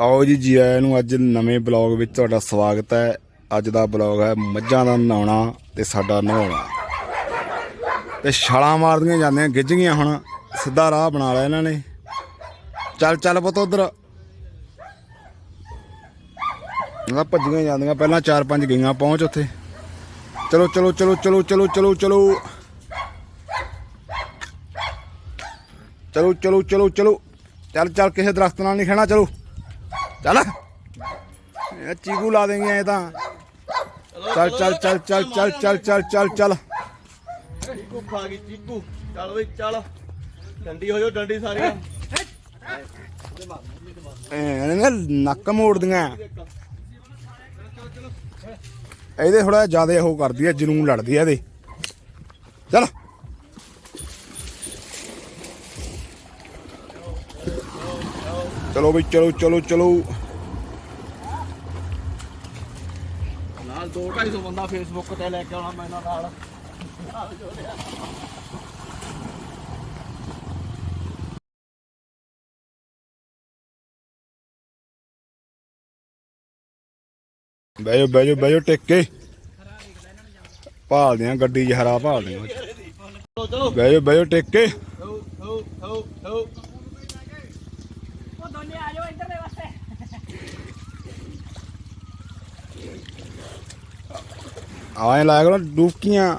ਆਓ ਜੀ ਜੀ ਆਇਆਂ ਨੂੰ ਅੱਜ ਨਵੇਂ ਬਲੌਗ ਵਿੱਚ ਤੁਹਾਡਾ ਸਵਾਗਤ ਹੈ। ਅੱਜ ਦਾ ਬਲੌਗ ਹੈ ਮੱਝਾਂ ਦਾ ਨਹਾਉਣਾ ਤੇ ਸਾਡਾ ਨਹਾਉਣਾ। ਤੇ ਛਾਲਾਂ ਮਾਰਦੀਆਂ ਜਾਂਦੀਆਂ ਗਿੱਜ ਗਈਆਂ ਹੁਣ। ਸਿੱਧਾ ਰਾਹ ਬਣਾ ਲਿਆ ਇਹਨਾਂ ਨੇ। ਚੱਲ ਚੱਲ ਪੁੱਤ ਉਧਰ। ਨਾ ਭੱਜੀਆਂ ਜਾਂਦੀਆਂ, ਪਹਿਲਾਂ ਚਾਰ ਪੰਜ ਗਈਆਂ, ਪਹੁੰਚ ਉੱਥੇ। ਚਲੋ ਚਲੋ ਚਲੋ ਚਲੋ ਚਲੋ ਚਲੋ ਚਲੋ। ਚਲੋ ਚਲੋ ਚਲੋ ਚਲੋ। ਚੱਲ ਚੱਲ, ਕਿਸੇ ਦਰਖਤ ਨਾਲ ਨਹੀਂ ਖਹਿਣਾ, ਚਲੋ। ਚੱਲ। ਇਹ ਚੀਕੂ ਲਾ ਦੇਂਗੇ ਇਹ ਤਾਂ। ਚੱਲ ਚੱਲ ਚੱਲ ਚੱਲ ਚੱਲ ਚੱਲ ਚੱਲ ਚੱਲ ਚੱਲ। ਚੀਕੂ ਖਾ ਗਈ ਚੀਕੂ। ਚੱਲ ਬਈ ਚੱਲ। ਡੰਡੀ ਹੋ ਜਾ ਡੰਡੀ ਸਾਰੀਆਂ। ਇਹਨੇ ਨੱਕ ਮੋੜਦੀਆਂ। ਇਹਦੇ ਥੋੜਾ ਜ਼ਿਆਦਾ ਉਹ ਕਰਦੀ ਹੈ ਜਨੂਨ ਲੜਦੀ ਹੈ ਇਹਦੇ। ਚੱਲ। ਚਲੋ ਬਈ ਚਲੋ ਚਲੋ ਚਲੋ। ਨਾਲ 2 250 ਬੰਦਾ ਫੇਸਬੁੱਕ ਤੇ ਲੈ ਕੇ ਆਉਣਾ ਮੈਂ ਇਹਨਾਂ ਨਾਲ। ਬਹਿ ਜਾਓ ਬਹਿ ਜਾਓ ਬਹਿ ਜਾਓ ਟਿਕ। ਕੇ ਭਾਲਦੇ ਆ ਗੱਡੀ 'ਚ, ਹਰਾ ਭਾਲਦੇ ਆ ਬਹਿ ਜਾਓ ਬਹਿ ਜਾਓ ਟਿਕ। ਕੇ ਉਹ ਦੋਨੇ ਆ ਜਾਓ ਇੱਧਰ ਦੇ ਵਾਸਤੇ ਆਏ ਲਾਇਆ ਕਰੋ, ਡੂਬਕੀਆਂ।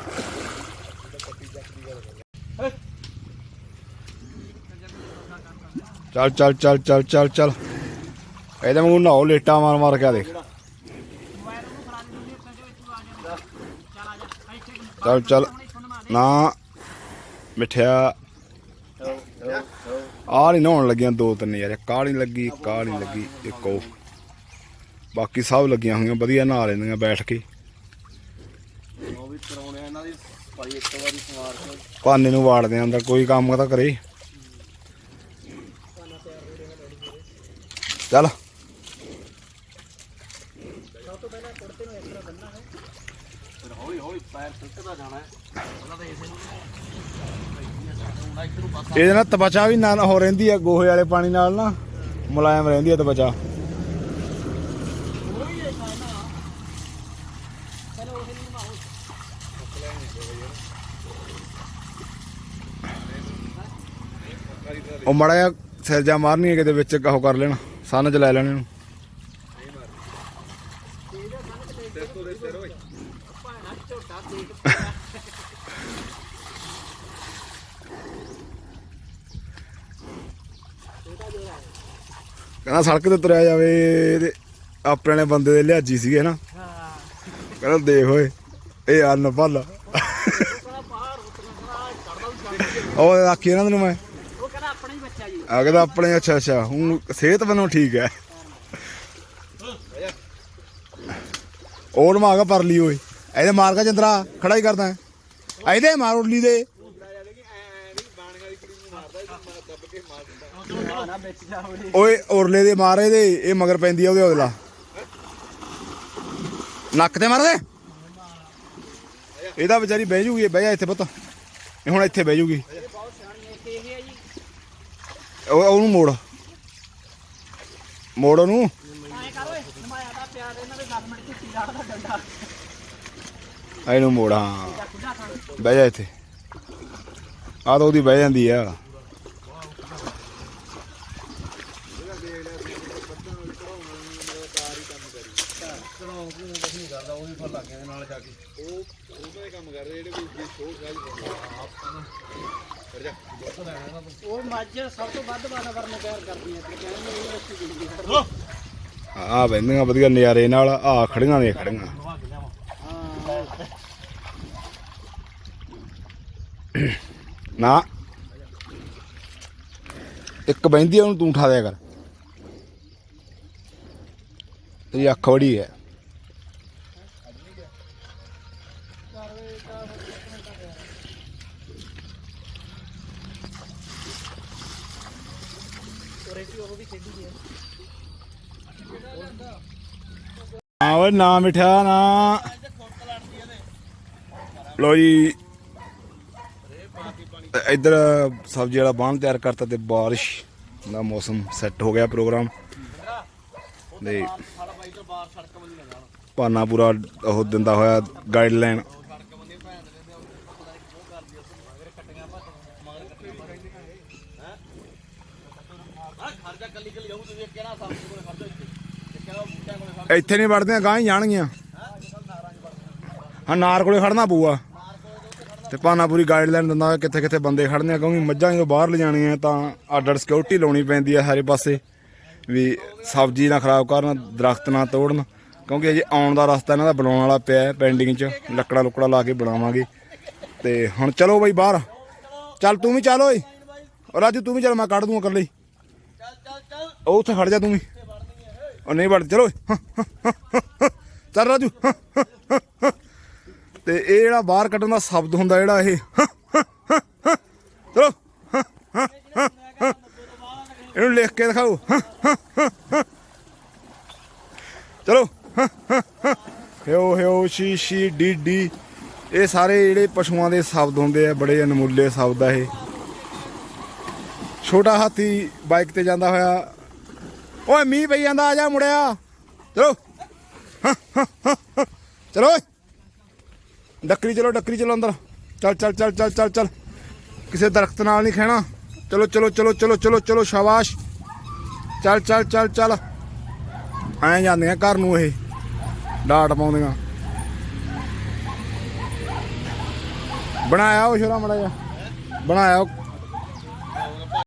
ਚੱਲ ਚੱਲ ਚੱਲ ਚੱਲ ਚੱਲ ਚੱਲ। ਇਹਦੇ ਵਾਂਗੂ ਨਹਾਓ, ਲੇਟਾ ਮਾਰ ਮਾਰ ਕੇ ਦੇਖ। ਚੱਲ ਚੱਲ। ਨਾ, ਮਿੱਠਿਆ। ਆ ਨਹੀਂ ਨਹਾਉਣ ਲੱਗੀਆਂ ਦੋ ਤਿੰਨ ਯਾਰ ਕਾਲੀ ਲੱਗੀ ਕਾਲੀ ਲੱਗੀ, ਇੱਕ ਉਹ। ਬਾਕੀ ਸਭ ਲੱਗੀਆਂ ਹੋਈਆਂ, ਵਧੀਆ ਨਹਾ ਲੈਂਦੀਆਂ ਬੈਠ ਕੇ। ਵੀ ਕਰਾਉਣੇ ਆ ਇਹਨਾਂ ਦੀ ਸਫ਼ਾਈ ਇੱਕ ਵਾਰੀ ਸਵਾਰ ਕੇ। ਭਾਨੇ ਨੂੰ ਵਾੜਦੇ ਆਂ ਅੰਦਰ ਕੋਈ ਕੰਮ ਤਾਂ ਕਰੇ। ਚੱਲ। ਫਿਰ ਹੌਲੀ ਹੌਲੀ ਪੈਰ ਸੁੱਕਦਾ ਜਾਣਾ ਹੈ। ਉਹਨਾਂ ਦੇ ਇਸੇ ਨੂੰ ਹੁਣ ਇੱਧਰ ਨੂੰ ਪਾਸਾ। ਇਹਦੇ ਨਾਲ ਤਵਚਾ ਵੀ ਨਾ ਹੋ ਰਹਿੰਦੀ ਆ ਗੋਹੇ ਵਾਲੇ ਪਾਣੀ ਨਾਲ ਨਾ ਮੁਲਾਇਮ ਰਹਿੰਦੀ ਆ ਤਵਚਾ ਉਹ ਮੜਾ ਜਿਹਾ ਸਿਰ ਜਾ ਮਾਰਨੀ ਹੈ ਕਿਤੇ ਵਿੱਚ ਕਹੋ ਕਰ ਲੈਣਾ, ਸੰਨ ਚ ਲੈ ਲੈਣੇ ਨੂੰ ਕਹਿੰਦਾ ਸੜਕ ਤੇ ਤੁਰਿਆ ਜਾਵੇ ਤੇ ਆਪਣੇ ਨੇ ਬੰਦੇ ਦੇ ਲਿਆਜੀ ਸੀਗੇ ਨਾ ਕਹਿੰਦਾ ਦੇਖ ਓਏ, ਇਹ ਅੰਨ ਭੱਲ ਉਹ ਆਖੀ ਇਹਨਾਂ ਨੂੰ ਮੈਂ। ਹੀ ਆਪਣੇ ਅੱਛਾ ਅੱਛਾ। ਹੁਣ ਸਿਹਤ ਵੱਲੋਂ ਠੀਕ ਹੈ। ਹੋਰ ਮਾਗਾ ਪਰ ਲਈ ਓਏ। ਇਹਦੇ ਮਾਰ ਕਾ ਚੰਦਰਾ ਖੜਾ ਹੀ ਕਰਦਾ ਇਹਦੇ ਮਾਰ ਉਰਲੀ ਦੇ। ਨਾ ਓਏ, ਉਰਲੇ ਦੇ ਮਾਰ ਇਹਦੇ ਇਹ ਮਗਰ ਪੈਂਦੀ ਆ ਉਹਦੇ ਅਗਲਾ। ਨੱਕ ਤੇ ਮਾਰਦੇ ਇਹਦਾ ਵਿਚਾਰੀ ਬਹਿ ਜੂਗੀ ਬਹਿ ਜਾ ਇੱਥੇ ਪੁੱਤ। ਹੁਣ ਇੱਥੇ ਬਹਿ ਜੂਗੀ। ਉਹ ਉਹਨੂੰ ਮੋੜ। ਮੋੜ ਉਹਨੂੰ। ਇਹਨੂੰ ਮੋੜ, ਹਾਂ। ਬਹਿ ਜਾ ਇੱਥੇ। ਆ ਤਾਂ ਉਹਦੀ ਬਹਿ ਜਾਂਦੀ ਆ। ਉਹ ਉਹਦੇ ਕੰਮ ਕਰ ਰਹੇ ਜਿਹੜੇ ਕੋਈ ਸ਼ੋਅ ਕਰ ਉਹ ਮੱਝ ਸਭ ਤੋਂ ਵੱਧ ਵਾਤਾਵਰਨ ਨੂੰ ਪਿਆਰ ਕਰਦੀ ਹੈ ਤੇ ਕਹਿੰਦੇ ਇਹ ਰੱਖੀ ਗਈ। ਹੈ ਆ ਬਹਿੰਦੀਆਂ ਵਧੀਆ ਨਜ਼ਾਰੇ ਨਾਲ ਆ ਖੜੀਆਂ ਨੇ ਖੜੀਆਂ। ਨਾ। ਇੱਕ ਬਹਿੰਦੀ ਆ ਉਹਨੂੰ ਤੂੰ ਉਠਾ ਦਿਆ ਕਰ। ਤੇਰੀ ਅੱਖ ਬੜੀ ਹੈ। ਹਾਂ ਓਏ ਨਾ ਮਿਠਿਆ ਨਾ। ਲੋ ਜੀ। ਇੱਧਰ ਸਬਜ਼ੀ ਵਾਲਾ ਬਾਣ ਤਿਆਰ ਕਰਤਾ ਤੇ ਬਾਰਿਸ਼ ਦਾ ਮੌਸਮ ਸੈੱਟ ਹੋ ਗਿਆ ਪ੍ਰੋਗਰਾਮ ਤੋਂ ਪਾਨਾ ਪੂਰਾ ਉਹ ਦਿੰਦਾ ਹੋਇਆ ਗਾਈਡਲਾਈਨ ਸੜਕ ਬੰਦੀ ਭੈਣ ਦੇ ਦੇ ਪਤਾ ਨਹੀਂ ਕਿਉਂ ਕਰਦੀ ਉਸ ਮਗਰ ਕੱਟੀਆਂ ਭੱਜ ਹੈ ਆ ਖਰਚਾ ਕੱਲੀ ਕੱਲੀ ਜਾਊ ਤੁਸੀਂ ਕਿਹੜਾ ਸਾਹਮਣੇ ਕੋਲ ਖਰਚਾ ਇੱਥੇ ਤੇ ਕਿਹੜਾ ਬੂਟਿਆਂ ਕੋਲ ਖਰਚਾ ਇੱਥੇ ਨਹੀਂ ਵੜਦੇ ਗਾਂ ਹੀ ਜਾਣਗੀਆਂ। ਹਾਂ, ਨਾਰ ਕੋਲੇ ਖੜਨਾ ਪਊਗਾ। ਤੇ ਪਾਨਾ ਪੂਰੀ ਗਾਈਡਲਾਈਨ ਦਿੰਦਾ ਕਿੱਥੇ ਕਿੱਥੇ ਬੰਦੇ ਖੜਨੇ ਆ, ਕਿਉਂਕਿ ਮੱਝਾਂ ਜਦੋਂ ਬਾਹਰ ਲਿਜਾਣੀਆਂ ਤਾਂ ਆਰਡਰ ਸਿਕਿਉਰਿਟੀ ਲਾਉਣੀ ਪੈਂਦੀ ਆ ਸਾਰੇ ਪਾਸੇ, ਵੀ ਸਬਜ਼ੀ ਨਾ ਖਰਾਬ ਕਰਨ, ਦਰਖਤ ਨਾ ਤੋੜਨ, ਕਿਉਂਕਿ ਅਜੇ ਆਉਣ ਦਾ ਰਸਤਾ ਇਹਨਾਂ ਦਾ ਬਣਾਉਣ ਵਾਲਾ ਪਿਆ ਹੈ ਪੈਂਡਿੰਗ 'ਚ, ਲੱਕੜਾ ਲੁਕੜਾ ਲਾ ਕੇ ਬਣਾਵਾਂਗੇ। ਤੇ ਹੁਣ ਚਲੋ ਬਈ ਬਾਹਰ। ਚੱਲ ਤੂੰ ਵੀ ਚੱਲ ਓਏ ਰਾਜੂ ਤੂੰ ਵੀ ਚੱਲ ਮੈਂ ਕੱਢ ਦੂੰਗਾ ਇਕੱਲੇ ਹੀ। ਉਹ ਉੱਥੇ ਖੜ ਜਾ ਤੂੰ ਵੀ ਉਹ ਨਹੀਂ ਵੜ ਚਲੋ ਚੱਲ ਰਾਜੂ ਤੇ ਇਹ ਜਿਹੜਾ ਬਾਹਰ ਕੱਢਣ ਦਾ ਸ਼ਬਦ ਹੁੰਦਾ ਜਿਹੜਾ ਇਹ ਚਲੋ ਇਹਨੂੰ ਲਿਖ ਕੇ ਦਿਖਾਓ ਚਲੋ ਹਿਓ ਹਿਓ ਸ਼ੀ ਸ਼ੀ ਡੀ ਡੀ ਇਹ ਸਾਰੇ ਜਿਹੜੇ ਪਸ਼ੂਆਂ ਦੇ ਸ਼ਬਦ ਹੁੰਦੇ ਆ, ਬੜੇ ਅਨਮੁੱਲੇ ਸ਼ਬਦ ਆ ਇਹ। ਛੋਟਾ ਹਾਥੀ ਬਾਈਕ ਤੇ ਜਾਂਦਾ ਹੋਇਆ। ਓਏ, ਮੀਂਹ ਪਈ ਜਾਂਦਾ, ਆ ਜਾ ਮੁੜਿਆ। ਚਲੋ। ਚਲੋ ਡੱਕਰੀ ਚਲੋ ਡੱਕਰੀ ਚਲੋ ਅੰਦਰ। ਚੱਲ ਚੱਲ ਚੱਲ ਚੱਲ ਚੱਲ ਚੱਲ। ਕਿਸੇ ਦਰਖਤ ਨਾਲ ਨਹੀਂ ਖਹਿਣਾ। ਚਲੋ ਚਲੋ ਚਲੋ ਚਲੋ ਚਲੋ ਚਲੋ, ਸ਼ਾਬਾਸ਼। ਚੱਲ ਚੱਲ ਚੱਲ ਚੱਲ। ਐਂ ਜਾਂਦੀਆਂ ਘਰ ਨੂੰ ਇਹ। ਡਾਟ ਪਾਉਂਦੀਆਂ। ਬਣਾਇਆ ਉਹ ਸ਼ੋਰਾ ਮੜਾ ਜਾ ਬਣਾਇਆ ਉਹ